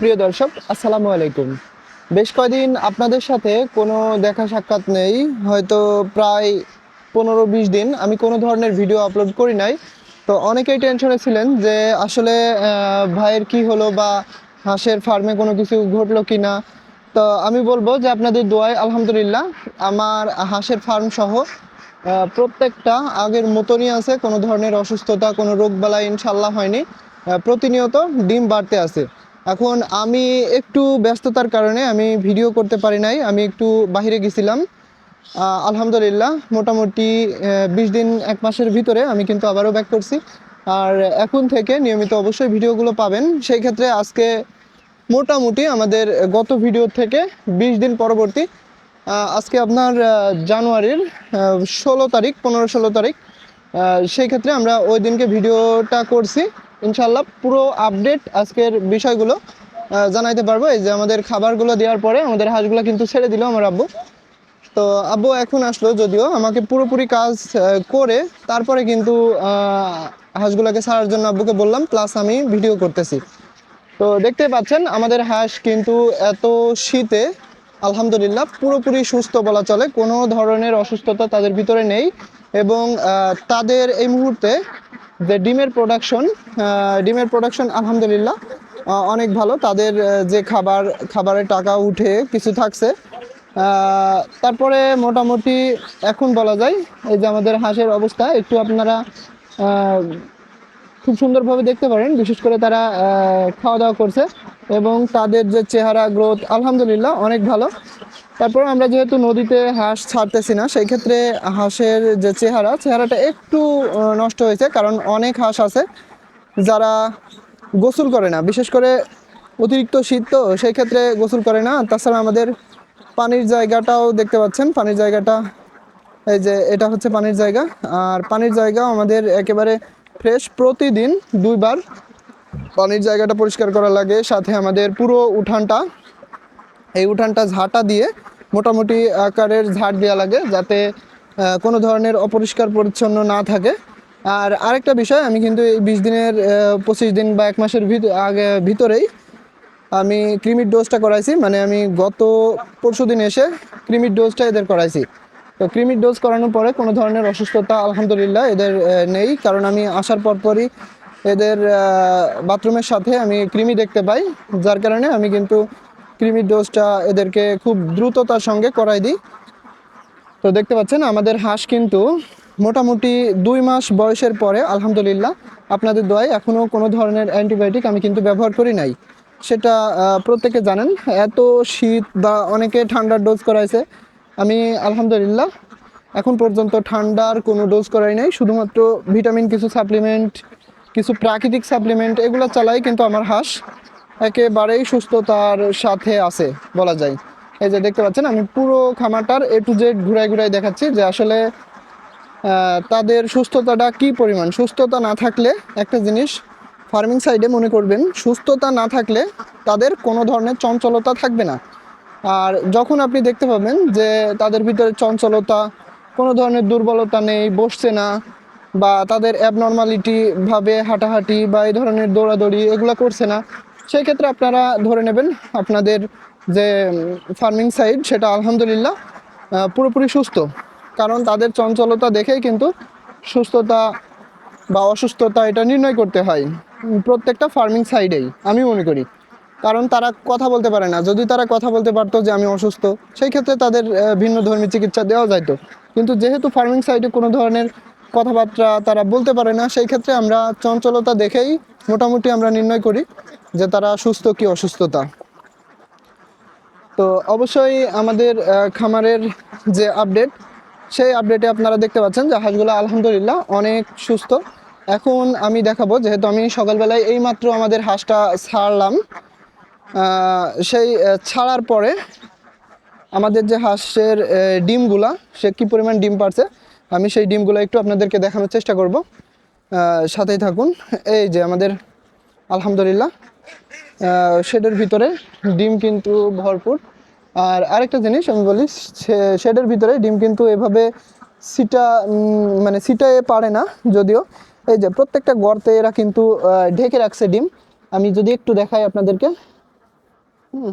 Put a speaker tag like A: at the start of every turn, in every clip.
A: প্রিয় দর্শক, আসসালামু আলাইকুম। বেশ কয়দিন আপনাদের সাথে কোনো দেখা সাক্ষাৎ নেই, হয়তো প্রায় পনেরো বিশ দিন আমি কোনো ধরনের ভিডিও আপলোড করি নাই। তো অনেকেই টেনশনে ছিলেন যে আসলে ভাইয়ের কি হলো বা হাঁসের ফার্মে কোনো কিছু ঘটলো কি না। তো আমি বলব যে আপনাদের দোয়ায় আলহামদুলিল্লাহ, আমার হাঁসের ফার্ম সহ প্রত্যেকটা আগের মতনই আছে, কোনো ধরনের অসুস্থতা, কোনো রোগবালাই ইনশাল্লাহ হয়নি। প্রতিনিয়ত ডিম বাড়তে আছে। এখন আমি একটু ব্যস্ততার কারণে আমি ভিডিও করতে পারি নাই, আমি একটু বাইরে গেছিলাম। আলহামদুলিল্লাহ, মোটামুটি বিশ দিন, এক মাসের ভিতরে আমি কিন্তু আবারও ব্যাক করছি। আর এখন থেকে নিয়মিত অবশ্যই ভিডিওগুলো পাবেন। সেই ক্ষেত্রে আজকে মোটামুটি আমাদের গত ভিডিও থেকে বিশ দিন পরবর্তী আজকে আপনার জানুয়ারির ষোলো তারিখ, পনেরো ষোলো তারিখ সেই ক্ষেত্রে আমরা ওই দিনকে ভিডিওটা করছি। ইনশাল্লাহ পুরো আপডেট আজকের বিষয়গুলো জানাইতে পারব। এই যে আমাদের খাবারগুলো দেওয়ার পরে আমাদের হাঁসগুলো কিন্তু ছেড়ে দিল আমার আব্বু। তো আব্বু এখন আসলো যদিও আমাকে পুরোপুরি কাজ করে তারপরে কিন্তু হাঁসগুলোকে ছাড়ার জন্য আব্বুকে বললাম প্লাস আমি ভিডিও করতেছি। তো দেখতে পাচ্ছেন, আমাদের হাঁস কিন্তু এত শীতে, আলহামদুলিল্লাহ পুরোপুরি সুস্থ বলা চলে। কোনো ধরনের অসুস্থতা তাদের ভিতরে নেই এবং তাদের এই মুহূর্তে যে ডিমের প্রোডাকশন ডিমের প্রোডাকশন আলহামদুলিল্লাহ অনেক ভালো। তাদের যে খাবার, খাবারের টাকা উঠে কিছু থাকছে। তারপরে মোটামুটি এখন বলা যায়, এই যে আমাদের হাঁসের অবস্থা, একটু আপনারা খুব সুন্দরভাবে দেখতে পারেন। বিশেষ করে তারা খাওয়া দাওয়া করছে এবং তাদের যে চেহারা গ্রোথ আলহামদুলিল্লাহ, অনেক ভালো। তারপর আমরা যেহেতু নদীতে হাঁস ছাড়তেছি না, সেই ক্ষেত্রে হাঁসের যে চেহারা, চেহারাটা একটু নষ্ট হয়েছে কারণ অনেক হাঁস আছে যারা গোসল করে না। বিশেষ করে অতিরিক্ত শীত তো, সেই ক্ষেত্রে গোসল করে না। তাছাড়া আমাদের পানির জায়গাটাও দেখতে পাচ্ছেন। পানির জায়গাটা, এই যে এটা হচ্ছে পানির জায়গা। আর পানির জায়গা আমাদের একেবারে ফ্রেশ প্রতিদিন দুইবার। পানির জায়গাটা পরিষ্কার করা লাগে। সাথে আমাদের পুরো উঠানটা এই উঠানটা ঝাঁটা দিয়ে মোটামুটি আকারের ঝাড় দেওয়া লাগে যাতে কোনো ধরনের অপরিষ্কার পরিচ্ছন্ন না থাকে। আর আরেকটা বিষয়, আমি কিন্তু এই বিশ দিনের পঁচিশ দিন বা এক মাসের আগে ভিতরেই আমি ক্রিমির ডোজটা করাইছি। মানে আমি গত পরশু দিন এসে ক্রিমির ডোজটা এদের করাইছি। তো ক্রিমির ডোজ করানোর পরে কোনো ধরনের অসুস্থতা, আলহামদুলিল্লাহ, এদের নেই। কারণ আমি আসার পরপরই এদের বাথরুমের সাথে আমি কৃমি দেখতে পাই, যার কারণে আমি কিন্তু ক্রিমির ডোজটা এদেরকে খুব দ্রুততার সঙ্গে করাই দিই। তো দেখতে পাচ্ছেন, আমাদের হাঁস কিন্তু মোটামুটি দুই মাস বয়সের পরে, আলহামদুলিল্লাহ, আপনাদের দোয়ায় এখনও কোনো ধরনের অ্যান্টিবায়োটিক আমি কিন্তু ব্যবহার করি নাই। সেটা প্রত্যেকে জানেন, এত শীত বা অনেকে ঠান্ডার ডোজ করাইছে, আমি আলহামদুলিল্লাহ এখন পর্যন্ত ঠান্ডার কোনো ডোজ করাই নাই, শুধুমাত্র ভিটামিন কিছু সাপ্লিমেন্ট কিছু প্রাকৃতিক সাপ্লিমেন্ট এগুলো চালাই কিন্তু আমার হাঁস। একেবারেই সুস্থতার সাথে আছে, বলা যায়। এই যে দেখতে পাচ্ছেন, আমি পুরো খামারটার এ টু জেড ঘুরাই ঘুরাই দেখাচ্ছি যে আসলে তাদের সুস্থতাটা কি পরিমাণ। সুস্থতা না থাকলে একটা জিনিস ফার্মিং সাইডে মনে করবেন, সুস্থতা না থাকলে তাদের কোনো ধরনের চঞ্চলতা থাকবে না। আর যখন আপনি দেখতে পাবেন যে তাদের ভিতরে চঞ্চলতা, কোনো ধরনের দুর্বলতা নেই, বসছে না, বা তাদের অ্যাবনর্মালিটি ভাবে হাঁটাহাঁটি বা এই ধরনের দৌড়াদৌড়ি এগুলো করছে না সেই ক্ষেত্রে আপনারা ধরে নেবেন আপনাদের যে ফার্মিং সাইড সেটা আলহামদুলিল্লাহ পুরোপুরি সুস্থ। কারণ তাদের চঞ্চলতা দেখেই কিন্তু সুস্থতা বা অসুস্থতা এটা নির্ণয় করতে হয় প্রত্যেকটা ফার্মিং সাইডেই আমি মনে করি। কারণ তারা কথা বলতে পারে না। যদি তারা কথা বলতে পারতো যে, আমি অসুস্থ সেই ক্ষেত্রে তাদের ভিন্ন ধর্মী চিকিৎসা দেওয়া যাইতো। কিন্তু যেহেতু ফার্মিং সাইডে কোনো ধরনের কথাবার্তা তারা বলতে পারে না, সেই ক্ষেত্রে আমরা চঞ্চলতা দেখেই মোটামুটি আমরা নির্ণয় করি। যে তারা সুস্থ কি অসুস্থতা। তো অবশ্যই আমাদের খামারের যে আপডেট সেই আপডেটে আপনারা দেখতে পাচ্ছেন যে হাঁসগুলো আলহামদুলিল্লাহ অনেক সুস্থ। এখন আমি দেখাবো, যেহেতু আমি সকালবেলায় এইমাত্র আমাদের হাঁসটা ছাড়লাম সেই ছাড়ার পরে আমাদের যে হাঁসের ডিমগুলা, সে কী পরিমাণ ডিম পারছে আমি সেই ডিমগুলো একটু আপনাদেরকে দেখানোর চেষ্টা করব। সাথেই থাকুন। এই যে আমাদের, আলহামদুলিল্লাহ শেডের ভিতরে ডিম কিন্তু ভরপুর। আর আরেকটা জিনিস আমি বলি শেডের ভিতরে ডিম কিন্তু এভাবে সিটা মানে সিটায়ে পারে না যদিও। এই যে প্রত্যেকটা গর্তে এরা কিন্তু ঢেকে রাখছে ডিম। আমি যদি একটু দেখাই আপনাদেরকে। হুম,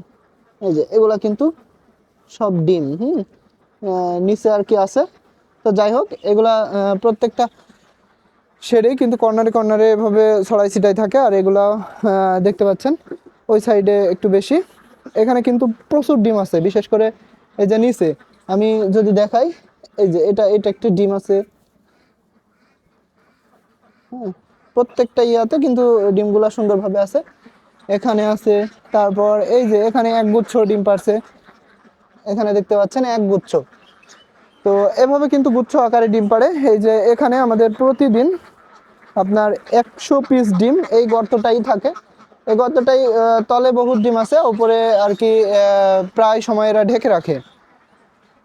A: এই যে এগুলা কিন্তু সব ডিম, হুম। নিচে আর কি আছে। তো যাই হোক, এগুলা প্রত্যেকটা শেডেই কিন্তু কর্নারে কর্নারে এভাবে ছড়াই ছিটাই থাকে, আর এগুলা দেখতে পাচ্ছেন, ওই সাইডে একটু বেশি। এখানে কিন্তু প্রচুর ডিম আছে, বিশেষ করে এই যে নিচে। আমি যদি দেখাই, এই যে এটা এটা একটি ডিম আছে। হ্যাঁ প্রত্যেকটা ইয়াতে কিন্তু ডিমগুলা সুন্দরভাবে আছে। এখানে আছে, তারপর এই যে এখানে এক গুচ্ছ ডিম পারছে। এখানে দেখতে পাচ্ছেন এক গুচ্ছ। তো এভাবে কিন্তু গুচ্ছ আকারে ডিম পারে এই যে এখানে আমাদের প্রতিদিন আপনার একশো পিস ডিম, এই গর্তটাই থাকে। এই গর্তটাই তলে বহুত ডিম আছে উপরে আর কি প্রায় সময় এরা ঢেকে রাখে।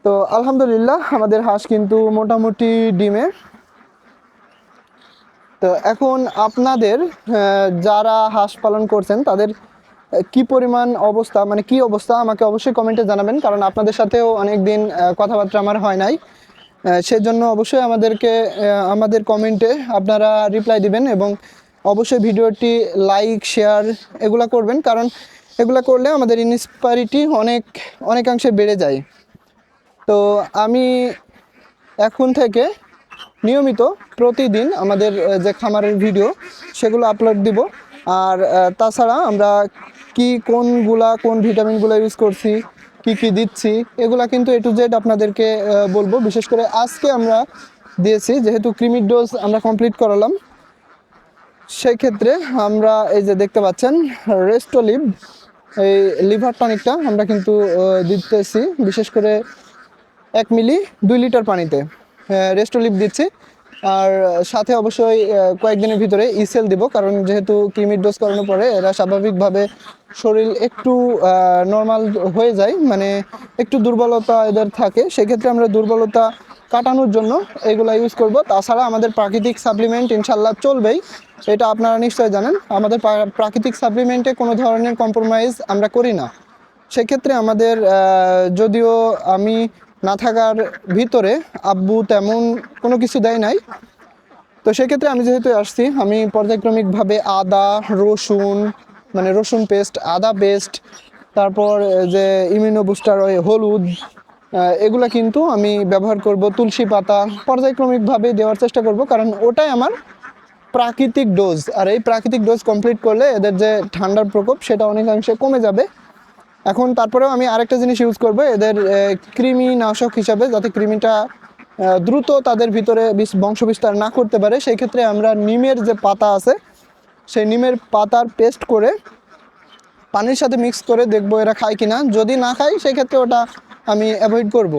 A: তো আলহামদুলিল্লাহ, আমাদের হাঁস কিন্তু মোটামুটি ডিমে। তো এখন আপনাদের যারা হাঁস পালন করছেন, তাদের কি পরিমাণ অবস্থা মানে কি অবস্থা, আমাকে অবশ্যই কমেন্টে জানাবেন, কারণ আপনাদের সাথেও অনেক দিন কথাবার্তা আমার হয় নাই। সেজন্য অবশ্যই আমাদেরকে আমাদের কমেন্টে আপনারা রিপ্লাই দিবেন এবং অবশ্যই ভিডিওটি লাইক শেয়ার এগুলো করবেন। কারণ এগুলো করলে আমাদের ইন্সপায়ারিটি অনেক, অনেকাংশে বেড়ে যায়। তো আমি এখন থেকে নিয়মিত প্রতিদিন আমাদের যে খামারের ভিডিও সেগুলো আপলোড দিব। আর তাছাড়া আমরা কি কোনগুলা, কোন ভিটামিনগুলো ইউজ করছি কি কি দিচ্ছি, এগুলা কিন্তু এ টু জেড আপনাদেরকে বলব। বিশেষ করে আজকে আমরা দিয়েছি, যেহেতু ক্রিমির ডোজ আমরা কমপ্লিট করালাম সেই ক্ষেত্রে আমরা এই যে দেখতে পাচ্ছেন রেস্টোলিভ এই লিভার টনিকটা আমরা কিন্তু দিতেছি, বিশেষ করে এক মিলি দুই লিটার পানিতে। রেস্টোলিপ দিচ্ছি। আর সাথে অবশ্যই কয়েকদিনের ভিতরে ইসেল দিব, কারণ যেহেতু কিমির ডোজ করানোর পরে এরা স্বাভাবিকভাবে শরীর একটু নর্মাল হয়ে যায় মানে একটু দুর্বলতা এদের থাকে, সেক্ষেত্রে আমরা দুর্বলতা কাটানোর জন্য এগুলা ইউজ করব। তাছাড়া আমাদের প্রাকৃতিক সাপ্লিমেন্ট ইনশাল্লাহ চলবেই, এটা আপনারা নিশ্চয়ই জানেন। আমাদের প্রাকৃতিক সাপ্লিমেন্টে কোনো ধরনের কম্প্রোমাইজ আমরা করি না। সেক্ষেত্রে আমাদের যদিও আমি থাকার ভিতরে আব্বু তেমন কোনো কিছু দেয় নাই। তো সেক্ষেত্রে আমি যেহেতু আসছি, আমি পর্যায়ক্রমিকভাবে আদা, রসুন মানে রসুন পেস্ট আদা পেস্ট তারপর যে ইমিউনো বুস্টার ওই হলুদ এগুলা কিন্তু আমি ব্যবহার করব তুলসী পাতা। পর্যায়ক্রমিকভাবে দেওয়ার চেষ্টা করব, কারণ ওটাই আমার প্রাকৃতিক ডোজ আর এই প্রাকৃতিক ডোজ কমপ্লিট করলে এদের যে ঠান্ডার প্রকোপ, সেটা অনেকাংশে কমে যাবে। এখন তারপরেও আমি আরেকটা জিনিস ইউজ করব, এদের কৃমি নাশক হিসাবে যাতে কৃমিটা দ্রুত তাদের ভিতরে বংশ বিস্তার না করতে পারে, সেই ক্ষেত্রে আমরা নিমের যে পাতা আছে, সেই নিমের পাতার পেস্ট করে পানির সাথে মিক্স করে দেখব এরা খায় কি না যদি না খায়, সেই ক্ষেত্রে ওটা আমি অ্যাভয়েড করব।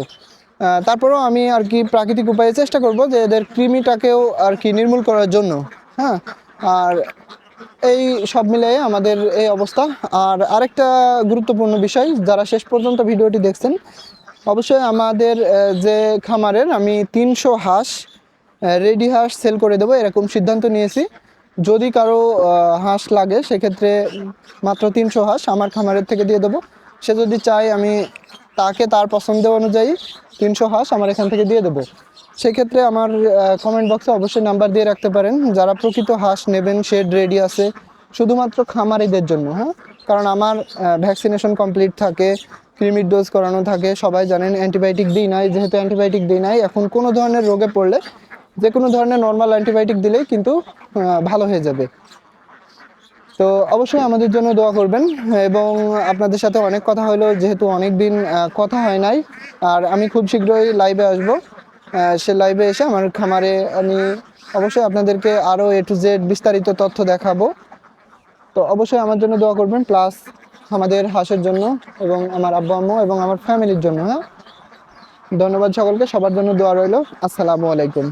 A: তারপরেও আমি আর কি প্রাকৃতিক উপায়ে চেষ্টা করব যে এদের কৃমিটাকেও আর কি নির্মূল করার জন্য হ্যাঁ? আর এই সব মিলিয়ে আমাদের এই অবস্থা। আর আরেকটা গুরুত্বপূর্ণ বিষয়, যারা শেষ পর্যন্ত ভিডিওটি দেখছেন, অবশ্যই আমাদের যে খামারের আমি তিনশো হাঁস রেডি হাঁস সেল করে দেবো, এরকম সিদ্ধান্ত নিয়েছি। যদি কারও হাঁস লাগে, সেক্ষেত্রে মাত্র তিনশো হাঁস আমার খামারের থেকে দিয়ে দেবো। সে যদি চায় আমি তাকে তার পছন্দ অনুযায়ী তিনশো হাঁস আমার এখান থেকে দিয়ে দেবো। সেক্ষেত্রে আমার কমেন্ট বক্সে অবশ্যই নাম্বার দিয়ে রাখতে পারেন। যারা প্রকৃত হাঁস নেবেন শেড রেডি আছে, শুধুমাত্র খামারিদের জন্য হ্যাঁ? কারণ আমার ভ্যাকসিনেশন কমপ্লিট থাকে ক্রিমির ডোজ করানো থাকে, সবাই জানেন অ্যান্টিবায়োটিক দিই নাই, যেহেতু অ্যান্টিবায়োটিক দিই নাই, এখন কোনো ধরনের রোগে পড়লে যে কোনো ধরনের নর্মাল অ্যান্টিবায়োটিক দিলেই কিন্তু ভালো হয়ে যাবে। তো অবশ্যই আমাদের জন্য দোয়া করবেন, এবং আপনাদের সাথে অনেক কথা হলো, যেহেতু অনেক দিন কথা হয় নাই, আর আমি খুব শীঘ্রই লাইভে আসব। সে লাইভে এসে আমার খামারে আমি অবশ্যই আপনাদেরকে আরও এ টু জেড বিস্তারিত তথ্য দেখাবো। তো অবশ্যই আমার জন্য দোয়া করবেন প্লাস আমাদের হাঁসের জন্য এবং আমার আব্বা, আম্মু এবং আমার ফ্যামিলির জন্য হ্যাঁ? ধন্যবাদ সকলকে, সবার জন্য দোয়া রইল। আসসালামু আলাইকুম।